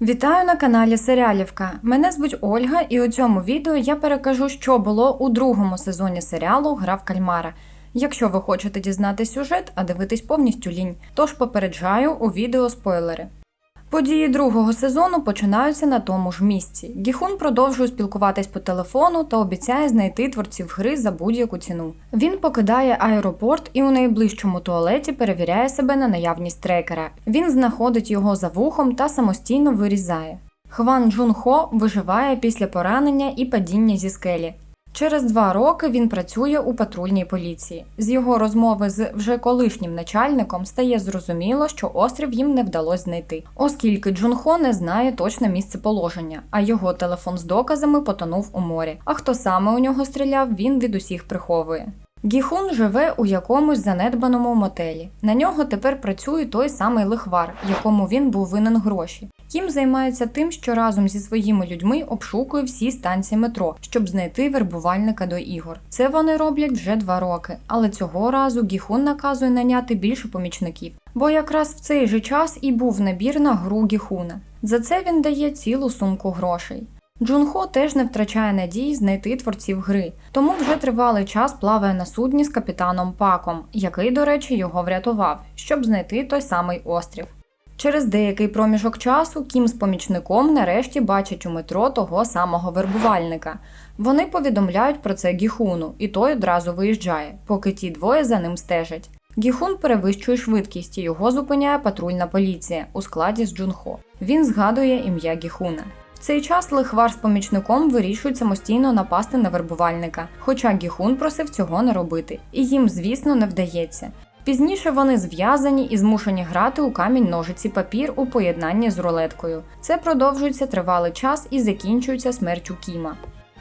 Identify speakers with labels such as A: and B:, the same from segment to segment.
A: Вітаю на каналі Серіалівка. Мене звуть Ольга, і у цьому відео я перекажу, що було у другому сезоні серіалу Гра в кальмара. Якщо ви хочете дізнати сюжет, а дивитись повністю лінь, тож попереджаю у відео спойлери. Події другого сезону починаються на тому ж місці. Гіхун продовжує спілкуватись по телефону та обіцяє знайти творців гри за будь-яку ціну. Він покидає аеропорт і у найближчому туалеті перевіряє себе на наявність трекера. Він знаходить його за вухом та самостійно вирізає. Хван Джун Хо виживає після поранення і падіння зі скелі. Через два роки він працює у патрульній поліції. З його розмови з вже колишнім начальником стає зрозуміло, що острів їм не вдалося знайти, оскільки Джунхо не знає точне місце положення, а його телефон з доказами потонув у морі. А хто саме у нього стріляв, він від усіх приховує. Гіхун живе у якомусь занедбаному мотелі. На нього тепер працює той самий лихвар, якому він був винен гроші. Кім займається тим, що разом зі своїми людьми обшукує всі станції метро, щоб знайти вербувальника до ігор. Це вони роблять вже два роки, але цього разу Гіхун наказує наняти більше помічників. Бо якраз в цей же час і був набір на гру Гіхуна. За це він дає цілу сумку грошей. Джунхо теж не втрачає надії знайти творців гри, тому вже тривалий час плаває на судні з капітаном Паком, який, до речі, його врятував, щоб знайти той самий острів. Через деякий проміжок часу Кім з помічником нарешті бачать у метро того самого вербувальника. Вони повідомляють про це Гіхуну, і той одразу виїжджає, поки ті двоє за ним стежать. Гіхун перевищує швидкість і його зупиняє патрульна поліція у складі з Джунхо. Він згадує ім'я Гіхуна. Цей час лихвар з помічником вирішують самостійно напасти на вербувальника, хоча Гіхун просив цього не робити, і їм, звісно, не вдається. Пізніше вони зв'язані і змушені грати у камінь ножиці папір у поєднанні з рулеткою. Це продовжується тривалий час і закінчується смертю Кіма.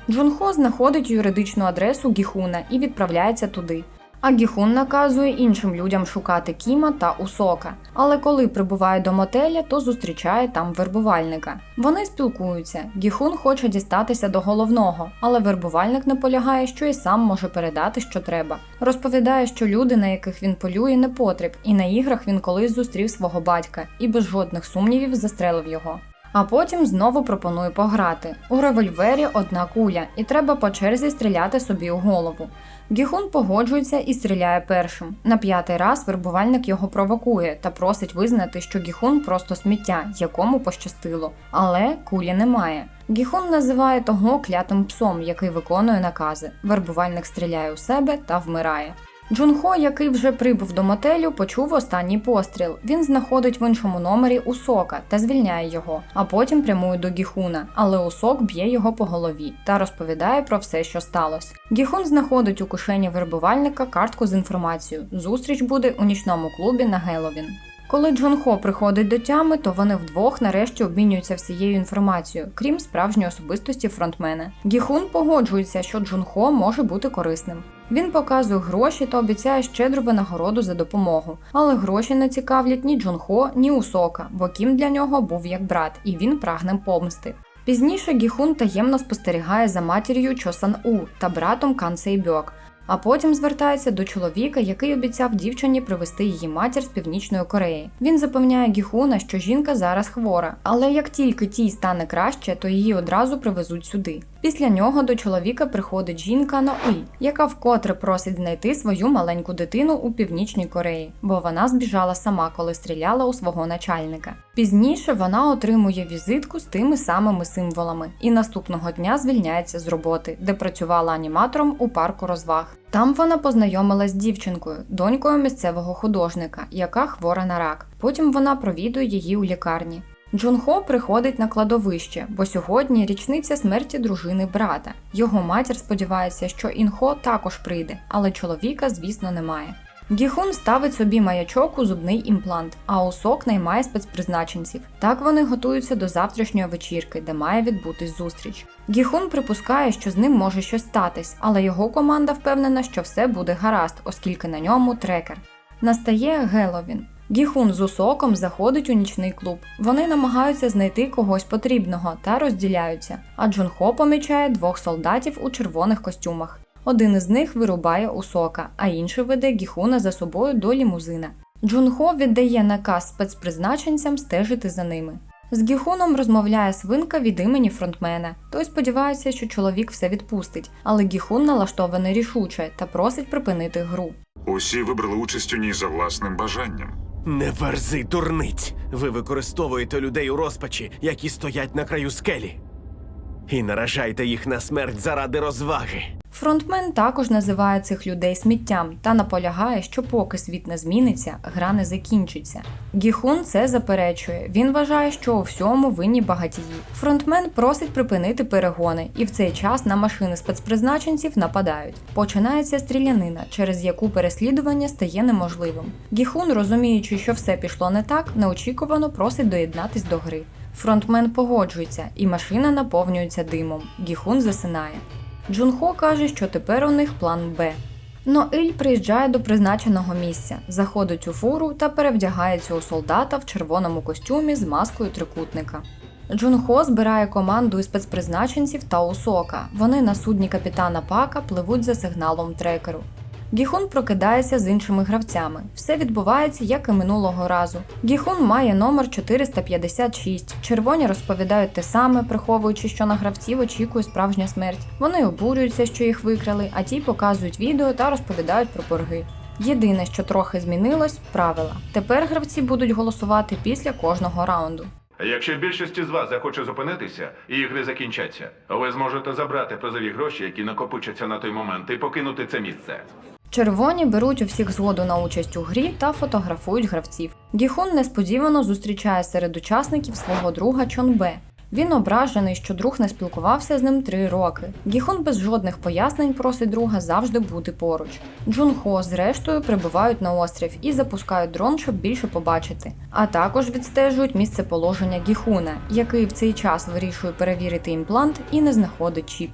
A: Джунхо знаходить юридичну адресу Гіхуна і відправляється туди. А Гіхун наказує іншим людям шукати Кіма та Усока. Але коли прибуває до мотеля, то зустрічає там вербувальника. Вони спілкуються. Гіхун хоче дістатися до головного, але вербувальник наполягає, що і сам може передати, що треба. Розповідає, що люди, на яких він полює, не потріб, і на іграх він колись зустрів свого батька і без жодних сумнівів застрелив його. А потім знову пропонує пограти. У револьвері одна куля, і треба по черзі стріляти собі у голову. Гіхун погоджується і стріляє першим. На п'ятий раз вербувальник його провокує та просить визнати, що Гіхун просто сміття, якому пощастило. Але кулі немає. Гіхун називає того клятим псом, який виконує накази. Вербувальник стріляє у себе та вмирає. Джунхо, який вже прибув до мотелю, почув останній постріл. Він знаходить в іншому номері Усока та звільняє його, а потім прямує до Гіхуна. Але Усок б'є його по голові та розповідає про все, що сталося. Гіхун знаходить у кишені вербувальника картку з інформацією. Зустріч буде у нічному клубі на Геловін. Коли Джунхо приходить до тями, то вони вдвох нарешті обмінюються всією інформацією, крім справжньої особистості фронтмена. Гіхун погоджується, що Джунхо може бути корисним. Він показує гроші та обіцяє щедру винагороду за допомогу. Але гроші не цікавлять ні Джунхо, ні Усока, бо Кім для нього був як брат, і він прагне помсти. Пізніше Гіхун таємно спостерігає за матір'ю Чосан У та братом Кан Сейбьок, а потім звертається до чоловіка, який обіцяв дівчині привезти її матір з північної Кореї. Він запевняє Гіхуна, що жінка зараз хвора, але як тільки тій стане краще, то її одразу привезуть сюди. Після нього до чоловіка приходить жінка Ноїль, яка вкотре просить знайти свою маленьку дитину у північній Кореї, бо вона збіжала сама, коли стріляла у свого начальника. Пізніше вона отримує візитку з тими самими символами і наступного дня звільняється з роботи, де працювала аніматором у парку розваг. Там вона познайомилась з дівчинкою, донькою місцевого художника, яка хвора на рак. Потім вона провідує її у лікарні. Джунхо приходить на кладовище, бо сьогодні річниця смерті дружини брата. Його матір сподівається, що Інхо також прийде, але чоловіка, звісно, немає. Гіхун ставить собі маячок у зубний імплант, а Усок наймає спецпризначенців. Так вони готуються до завтрашньої вечірки, де має відбутись зустріч. Гіхун припускає, що з ним може щось статись, але його команда впевнена, що все буде гаразд, оскільки на ньому трекер. Настає Геловін. Гіхун з Усоком заходить у нічний клуб. Вони намагаються знайти когось потрібного та розділяються. А Джунхо помічає двох солдатів у червоних костюмах. Один із них вирубає Усока, а інший веде Гіхуна за собою до лімузина. Джунхо віддає наказ спецпризначенцям стежити за ними. З Гіхуном розмовляє свинка від імені фронтмена. Той сподівається, що чоловік все відпустить, але Гіхун налаштований рішуче та просить припинити гру.
B: Усі вибрали участь у ній за власним бажанням.
C: Не верзи, дурниць! Ви використовуєте людей у розпачі, які стоять на краю скелі. І наражаєте їх на смерть заради розваги.
A: Фронтмен також називає цих людей сміттям та наполягає, що поки світ не зміниться, гра не закінчиться. Гіхун це заперечує. Він вважає, що у всьому винні багатії. Фронтмен просить припинити перегони, і в цей час на машини спецпризначенців нападають. Починається стрілянина, через яку переслідування стає неможливим. Гіхун, розуміючи, що все пішло не так, неочікувано просить доєднатись до гри. Фронтмен погоджується, і машина наповнюється димом. Гіхун засинає. Джунхо каже, що тепер у них план Б. Ноель приїжджає до призначеного місця, заходить у фуру та перевдягається у солдата в червоному костюмі з маскою трикутника. Джунхо збирає команду із спецпризначенців та Усока. Вони на судні капітана Пака пливуть за сигналом трекеру. Гіхун прокидається з іншими гравцями. Все відбувається як і минулого разу. Гіхун має номер 456. Червоні розповідають те саме, приховуючи, що на гравців очікує справжня смерть. Вони обурюються, що їх викрали, а ті показують відео та розповідають про борги. Єдине, що трохи змінилось правила. Тепер гравці будуть голосувати після кожного раунду.
D: Якщо більшість із вас захоче зупинитися і ігри закінчаться, ви зможете забрати призові гроші, які накопичаться на той момент, і покинути це місце.
A: Червоні беруть у всіх згоду на участь у грі та фотографують гравців. Гіхун несподівано зустрічає серед учасників свого друга Чонбе. Він ображений, що друг не спілкувався з ним три роки. Гіхун без жодних пояснень просить друга завжди бути поруч. Джунхо з рештою прибувають на острів і запускають дрон, щоб більше побачити. А також відстежують місце положення Гіхуна, який в цей час вирішує перевірити імплант і не знаходить чіп.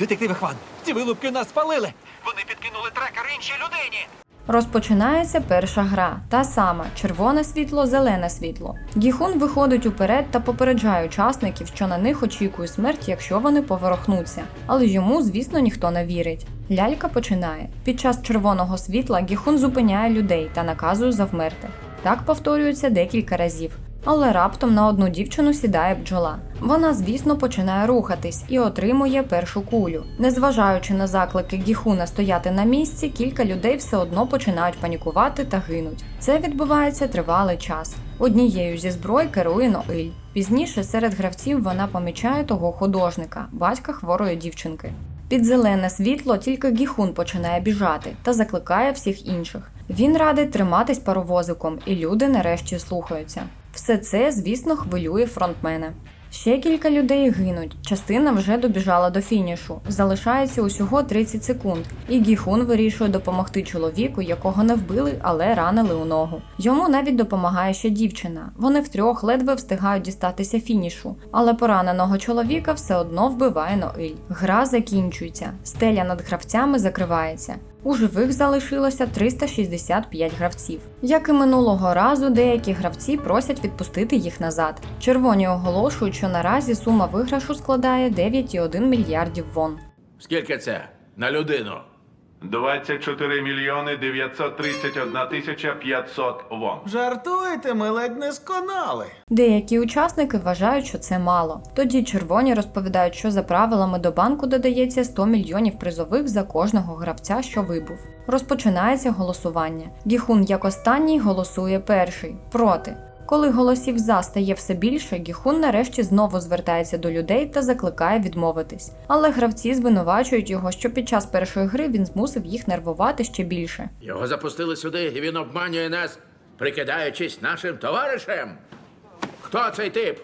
E: Детективи Хван, ці вилупки нас спалили. Вони підкинули трекер іншій людині.
A: Розпочинається перша гра, та сама червоне світло, зелене світло. Гіхун виходить уперед та попереджає учасників, що на них очікує смерть, якщо вони поворохнуться. Але йому, звісно, ніхто не вірить. Лялька починає. Під час червоного світла Гіхун зупиняє людей та наказує завмерти. Так повторюється декілька разів. Але раптом на одну дівчину сідає бджола. Вона, звісно, починає рухатись і отримує першу кулю. Незважаючи на заклики Гіхуна стояти на місці, кілька людей все одно починають панікувати та гинуть. Це відбувається тривалий час. Однією зі зброй керує Ноиль. Пізніше серед гравців вона помічає того художника, батька хворої дівчинки. Під зелене світло тільки Гіхун починає біжати та закликає всіх інших. Він радить триматись паровозиком, і люди нарешті слухаються. Все це, звісно, хвилює фронтмена. Ще кілька людей гинуть. Частина вже добіжала до фінішу. Залишається усього 30 секунд, і Гіхун вирішує допомогти чоловіку, якого не вбили, але ранили у ногу. Йому навіть допомагає ще дівчина. Вони втрьох ледве встигають дістатися фінішу, але пораненого чоловіка все одно вбиває Ноиль. Гра закінчується. Стеля над гравцями закривається. У живих залишилося 365 гравців. Як і минулого разу, деякі гравці просять відпустити їх назад. Червоні оголошують, що наразі сума виграшу складає 9,1 мільярдів вон.
F: Скільки це на людину?
D: 24 мільйони 931 тисяча 500 вон.
E: Жартуєте, ми ледь не сконали.
A: Деякі учасники вважають, що це мало. Тоді червоні розповідають, що за правилами до банку додається 100 мільйонів призових за кожного гравця, що вибув. Розпочинається голосування. Гіхун як останній голосує перший проти. Коли голосів за стає все більше, Гіхун нарешті знову звертається до людей та закликає відмовитись. Але гравці звинувачують його, що під час першої гри він змусив їх нервувати ще більше.
F: Його запустили сюди, і він обманює нас, прикидаючись нашим товаришем. Хто цей тип?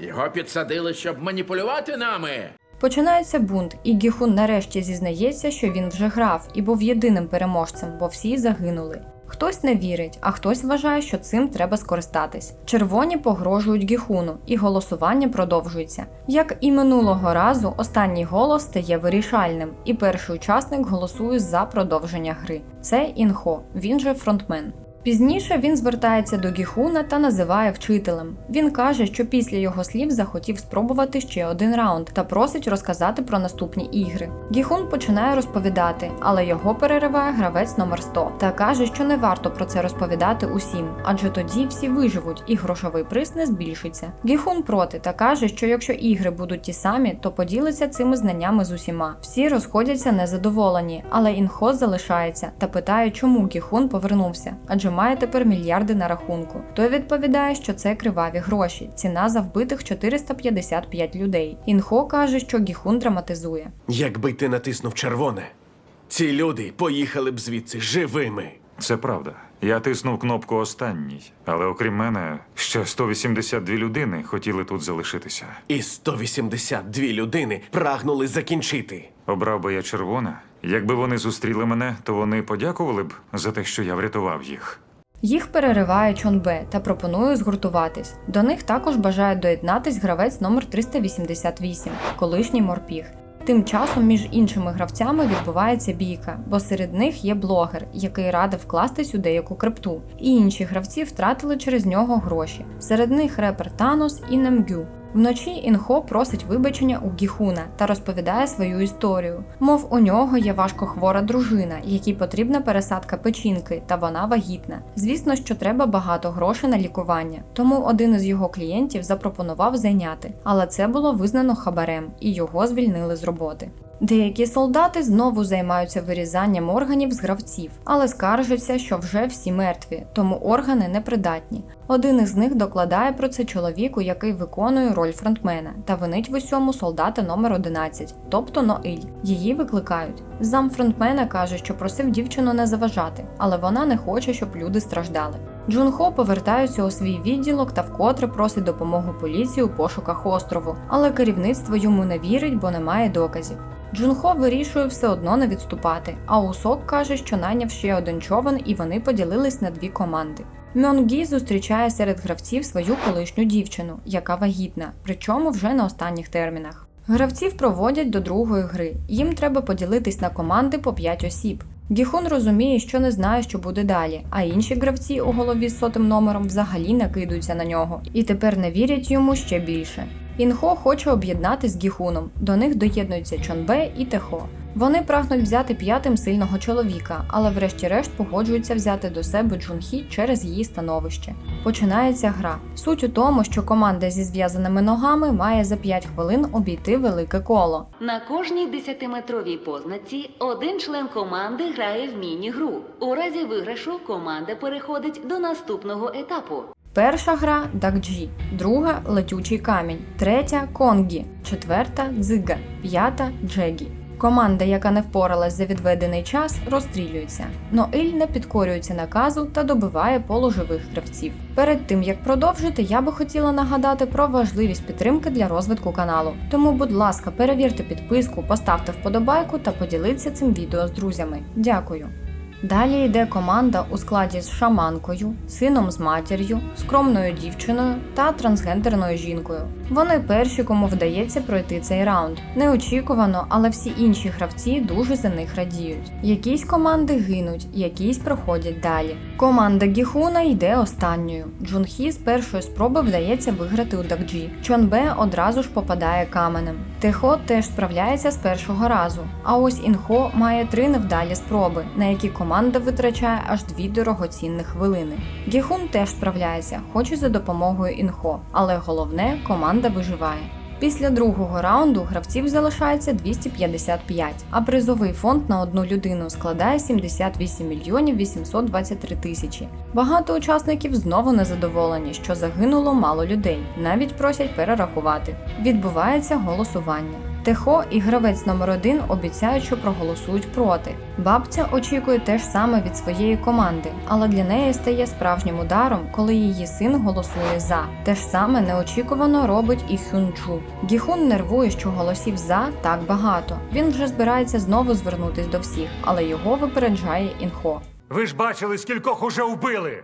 F: Його підсадили, щоб маніпулювати нами.
A: Починається бунт, і Гіхун нарешті зізнається, що він вже грав і був єдиним переможцем, бо всі загинули. Хтось не вірить, а хтось вважає, що цим треба скористатись. Червоні погрожують Гіхуну, і голосування продовжується. Як і минулого разу, останній голос стає вирішальним, і перший учасник голосує за продовження гри. Це Інхо, він же фронтмен. Пізніше він звертається до Гіхуна та називає вчителем. Він каже, що після його слів захотів спробувати ще один раунд та просить розказати про наступні ігри. Гіхун починає розповідати, але його перериває гравець номер 100 та каже, що не варто про це розповідати усім, адже тоді всі виживуть і грошовий приз не збільшиться. Гіхун проти та каже, що якщо ігри будуть ті самі, то поділиться цими знаннями з усіма. Всі розходяться незадоволені, але інхо залишається та питає, чому Гіхун повернувся, адже має тепер мільярди на рахунку. Той відповідає, що це криваві гроші, ціна за вбитих 455 людей. Інхо каже, що Гіхун драматизує.
C: Якби ти натиснув червоне, ці люди поїхали б звідси живими.
B: Це правда. Я тиснув кнопку останній, але окрім мене, ще 182 людини хотіли тут залишитися.
C: І 182 людини прагнули закінчити.
B: Обрав би я червоне. Якби вони зустріли мене, то вони подякували б за те, що я врятував їх.
A: Їх перериває Чонбе та пропонує згуртуватись. До них також бажає доєднатись гравець номер 388, колишній морпіг. Тим часом між іншими гравцями відбувається бійка, бо серед них є блогер, який радив вкластись у деяку крипту, і інші гравці втратили через нього гроші. Серед них репер Танос і Намгю. Вночі Інхо просить вибачення у Гіхуна та розповідає свою історію. Мов у нього є важкохвора дружина, якій потрібна пересадка печінки, та вона вагітна. Звісно, що треба багато грошей на лікування. Тому один із його клієнтів запропонував зайняти, але це було визнано хабарем, і його звільнили з роботи. Деякі солдати знову займаються вирізанням органів з гравців, але скаржаться, що вже всі мертві, тому органи непридатні. Один із них докладає про це чоловіку, який виконує роль фронтмена, та винить в усьому солдата номер 11, тобто Ноиль. Її викликають. Зам фронтмена каже, що просив дівчину не заважати, але вона не хоче, щоб люди страждали. Джунхо повертається у свій відділок та вкотре просить допомогу поліції у пошуках острову, але керівництво йому не вірить, бо немає доказів. Джунхо вирішує все одно не відступати, а Усок каже, що найняв ще один човен і вони поділились на дві команди. Мьонгі зустрічає серед гравців свою колишню дівчину, яка вагітна, причому вже на останніх термінах. Гравців проводять до другої гри. Їм треба поділитись на команди по 5 осіб. Гіхун розуміє, що не знає, що буде далі, а інші гравці у голові з сотим номером взагалі накидуються на нього і тепер не вірять йому ще більше. Інхо хоче об'єднати з Гіхуном. До них доєднуються Чонбе і Техо. Вони прагнуть взяти п'ятим сильного чоловіка, але врешті-решт погоджуються взяти до себе Джунхі через її становище. Починається гра. Суть у тому, що команда зі зв'язаними ногами має за 5 хвилин обійти велике коло.
G: На кожній 10-метровій познаці один член команди грає в міні-гру. У разі виграшу команда переходить до наступного етапу.
A: Перша гра Дакджі, друга летючий камінь, третя Конгі, четверта дзига, п'ята Джегі. Команда, яка не впоралась за відведений час, розстрілюється. Ноиль не підкорюється наказу та добиває полуживих гравців. Перед тим як продовжити, я би хотіла нагадати про важливість підтримки для розвитку каналу. Тому, будь ласка, перевірте підписку, поставте вподобайку та поділіться цим відео з друзями. Дякую. Далі йде команда у складі з шаманкою, сином з матір'ю, скромною дівчиною та трансгендерною жінкою. Вони перші, кому вдається пройти цей раунд. Неочікувано, але всі інші гравці дуже за них радіють. Якісь команди гинуть, якісь проходять далі. Команда Гіхуна йде останньою. Джунхі з першої спроби вдається виграти у Дакджі. Чонбе одразу ж попадає каменем. Техо теж справляється з першого разу. А ось Інхо має три невдалі спроби, на які команда витрачає аж дві дорогоцінних хвилини. Гіхун теж справляється, хоч і за допомогою Інхо, але головне команда виживає. Після другого раунду гравців залишається 255, а призовий фонд на одну людину складає 78 мільйонів 823 тисячі. Багато учасників знову незадоволені, що загинуло мало людей, навіть просять перерахувати. Відбувається голосування. Техо і гравець номер один обіцяють, що проголосують проти. Бабця очікує те ж саме від своєї команди, але для неї стає справжнім ударом, коли її син голосує за. Те ж саме неочікувано робить і Хюнджу. Гіхун нервує, що голосів за так багато. Він вже збирається знову звернутись до всіх, але його випереджає інхо.
H: Ви ж бачили, скількох уже вбили.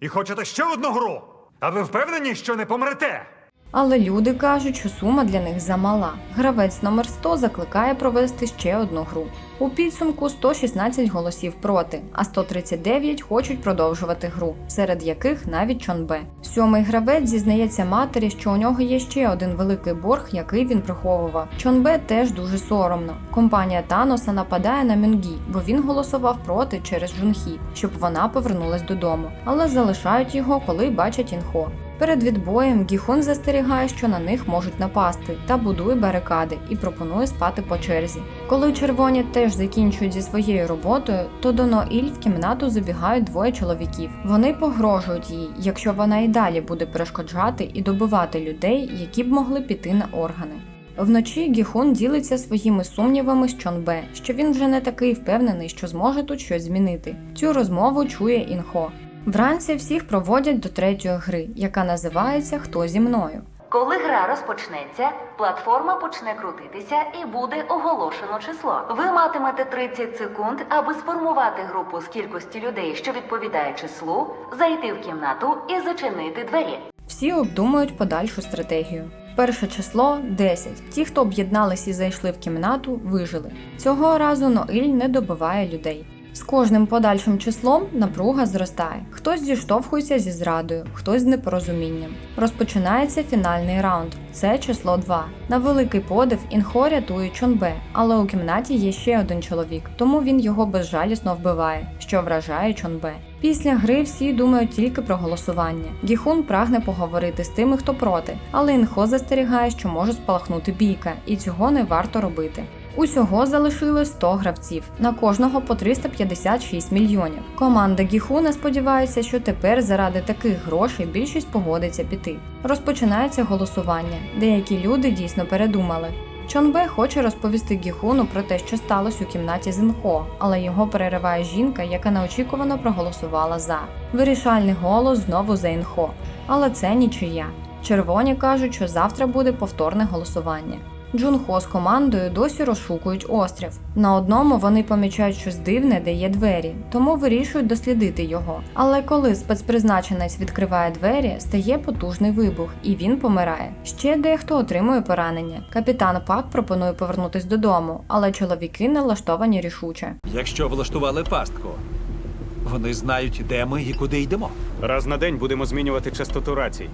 H: І хочете ще одну гру? А ви впевнені, що не помрете?
A: Але люди кажуть, що сума для них замала. Гравець номер 100 закликає провести ще одну гру. У підсумку 116 голосів проти, а 139 хочуть продовжувати гру, серед яких навіть Чонбе. Сьомий гравець зізнається матері, що у нього є ще один великий борг, який він приховував. Чонбе теж дуже соромно. Компанія Таноса нападає на Мюнгі, бо він голосував проти через Джунхі, щоб вона повернулась додому, але залишають його, коли бачать інхо. Перед відбоєм Гіхун застерігає, що на них можуть напасти, та будує барикади і пропонує спати по черзі. Коли червоні теж закінчують зі своєю роботою, то до Ноїль в кімнату забігають двоє чоловіків. Вони погрожують їй, якщо вона і далі буде перешкоджати і добивати людей, які б могли піти на органи. Вночі Гіхун ділиться своїми сумнівами з Чонбе, що він вже не такий впевнений, що зможе тут щось змінити. Цю розмову чує Інхо. Вранці всіх проводять до третьої гри, яка називається Хто зі мною.
G: Коли гра розпочнеться, платформа почне крутитися і буде оголошено число. Ви матимете 30 секунд, аби сформувати групу з кількості людей, що відповідає числу, зайти в кімнату і зачинити двері.
A: Всі обдумують подальшу стратегію. Перше число 10. Ті, хто об'єднались і зайшли в кімнату, вижили. Цього разу Ноїль не добиває людей. З кожним подальшим числом напруга зростає. Хтось зіштовхується зі зрадою, хтось з непорозумінням. Розпочинається фінальний раунд. Це число 2. На великий подив інхо рятує Чонбе, але у кімнаті є ще один чоловік, тому він його безжалісно вбиває, що вражає Чонбе. Після гри всі думають тільки про голосування. Гіхун прагне поговорити з тими, хто проти, але інхо застерігає, що може спалахнути бійка, і цього не варто робити. Усього залишилось 100 гравців, на кожного по 356 мільйонів. Команда Гіхуна сподівається, що тепер заради таких грошей більшість погодиться піти. Розпочинається голосування. Деякі люди дійсно передумали. Чонбе хоче розповісти Гіхуну про те, що сталося у кімнаті з Інхо, але його перериває жінка, яка неочікувано проголосувала за. Вирішальний голос знову за Інхо. Але це нічия. Червоні кажуть, що завтра буде повторне голосування. Джунхо з командою досі розшукують острів. На одному вони помічають щось дивне, де є двері, тому вирішують дослідити його. Але коли спецпризначенець відкриває двері, стає потужний вибух, і він помирає. Ще дехто отримує поранення. Капітан Пак пропонує повернутись додому, але чоловіки налаштовані рішуче.
E: Якщо влаштували пастку, вони знають, де ми і куди йдемо.
I: Раз на день будемо змінювати частоту рацій.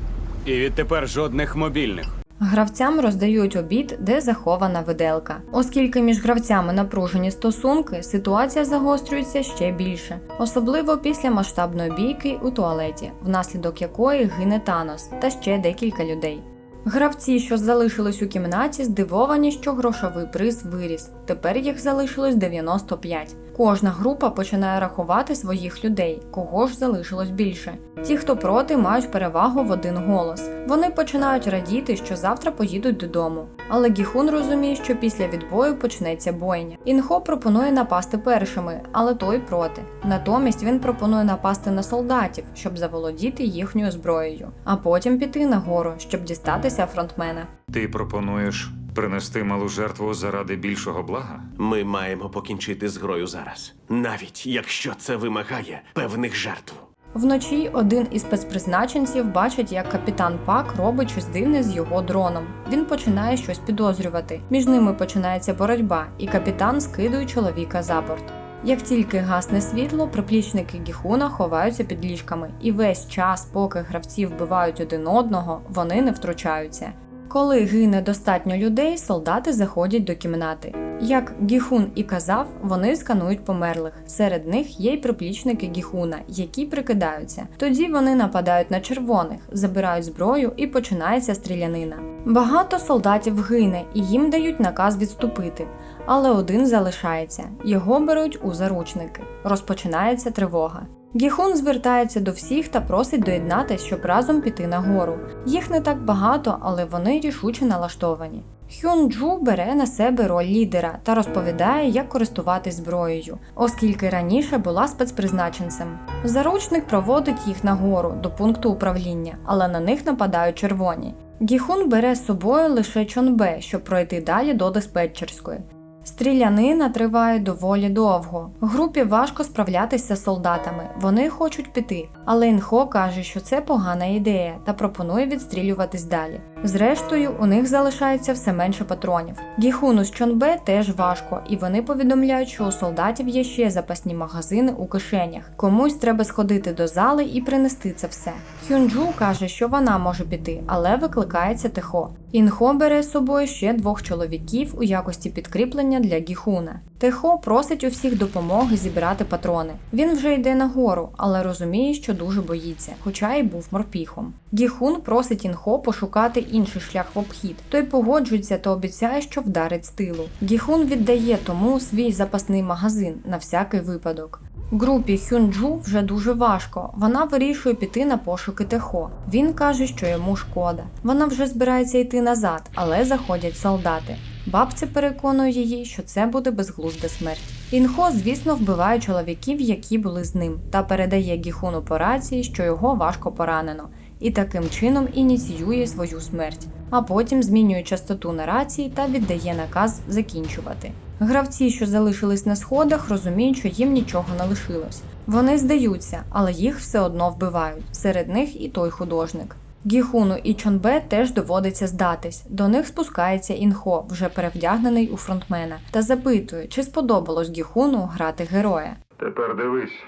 I: І відтепер жодних мобільних.
A: Гравцям роздають обід, де захована виделка. Оскільки між гравцями напружені стосунки, ситуація загострюється ще більше, особливо після масштабної бійки у туалеті, внаслідок якої гине Танос та ще декілька людей. Гравці, що залишились у кімнаті, здивовані, що грошовий приз виріс. Тепер їх залишилось 95. Кожна група починає рахувати своїх людей, кого ж залишилось більше. Ті, хто проти, мають перевагу в один голос. Вони починають радіти, що завтра поїдуть додому. Але Гіхун розуміє, що після відбою почнеться бойня. Інхо пропонує напасти першими, але той проти. Натомість він пропонує напасти на солдатів, щоб заволодіти їхньою зброєю, а потім піти нагору, щоб дістатися фронтмена.
B: Ти пропонуєш принести малу жертву заради більшого блага?
C: Ми маємо покінчити з грою зараз, навіть якщо це вимагає певних жертв.
A: Вночі один із спецпризначенців бачить, як капітан Пак робить щось дивне з його дроном. Він починає щось підозрювати. Між ними починається боротьба, і капітан скидує чоловіка за борт. Як тільки гасне світло, приплічники Гіхуна ховаються під ліжками, і весь час, поки гравці вбивають один одного, вони не втручаються. Коли гине достатньо людей, солдати заходять до кімнати. Як Гіхун і казав, вони сканують померлих. Серед них є й приплічники Гіхуна, які прикидаються. Тоді вони нападають на червоних, забирають зброю і починається стрілянина. Багато солдатів гине і їм дають наказ відступити. Але один залишається. Його беруть у заручники. Розпочинається тривога. Гіхун звертається до всіх та просить доєднатись, щоб разом піти нагору. Їх не так багато, але вони рішуче налаштовані. Хюн Джу бере на себе роль лідера та розповідає, як користуватись зброєю, оскільки раніше була спецпризначенцем. Заручник проводить їх нагору до пункту управління, але на них нападають червоні. Гіхун бере з собою лише Чонбе, щоб пройти далі до диспетчерської. Стрілянина триває доволі довго. Групі важко справлятися з солдатами. Вони хочуть піти, але Інхо каже, що це погана ідея та пропонує відстрілюватись далі. Зрештою, у них залишається все менше патронів. Гіхуну з Чонбе теж важко, і вони повідомляють, що у солдатів є ще запасні магазини у кишенях. Комусь треба сходити до зали і принести це все. Хюнджу каже, що вона може піти, але викликається Техо. Інхо бере з собою ще двох чоловіків у якості підкріплення для Гіхуна. Техо просить у всіх допомоги зібрати патрони. Він вже йде нагору, але розуміє, що дуже боїться, хоча й був морпіхом. Гіхун просить Інхо пошукати інший шлях в обхід. Той погоджується та обіцяє, що вдарить з тилу. Гіхун віддає тому свій запасний магазин на всякий випадок. Групі Хюнджу вже дуже важко. Вона вирішує піти на пошуки Техо. Він каже, що йому шкода. Вона вже збирається йти назад, але заходять солдати. Бабця переконує її, що це буде безглузда смерть. Інхо, звісно, вбиває чоловіків, які були з ним, та передає Гіхуну по рації, що його важко поранено, і таким чином ініціює свою смерть, а потім змінює частоту на рації та віддає наказ закінчувати. Гравці, що залишились на сходах, розуміють, що їм нічого не лишилось. Вони здаються, але їх все одно вбивають. Серед них і той художник. Гіхуну і Чонбе теж доводиться здатись. До них спускається інхо, вже перевдягнений у фронтмена, та запитує, чи сподобалось Гіхуну грати героя.
B: Тепер дивись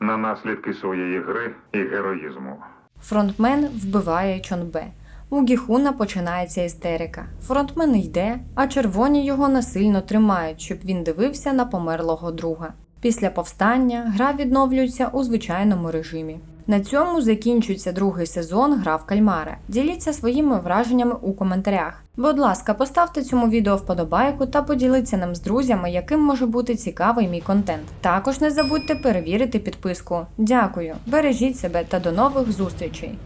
B: на наслідки своєї гри і героїзму.
A: Фронтмен вбиває Чонбе. У Гіхуна починається істерика. Фронтмен йде, а червоні його насильно тримають, щоб він дивився на померлого друга. Після повстання гра відновлюється у звичайному режимі. На цьому закінчується другий сезон Гра в кальмара. Діліться своїми враженнями у коментарях. Будь ласка, поставте цьому відео вподобайку та поділіться ним з друзями, яким може бути цікавий мій контент. Також не забудьте перевірити підписку. Дякую, бережіть себе та до нових зустрічей!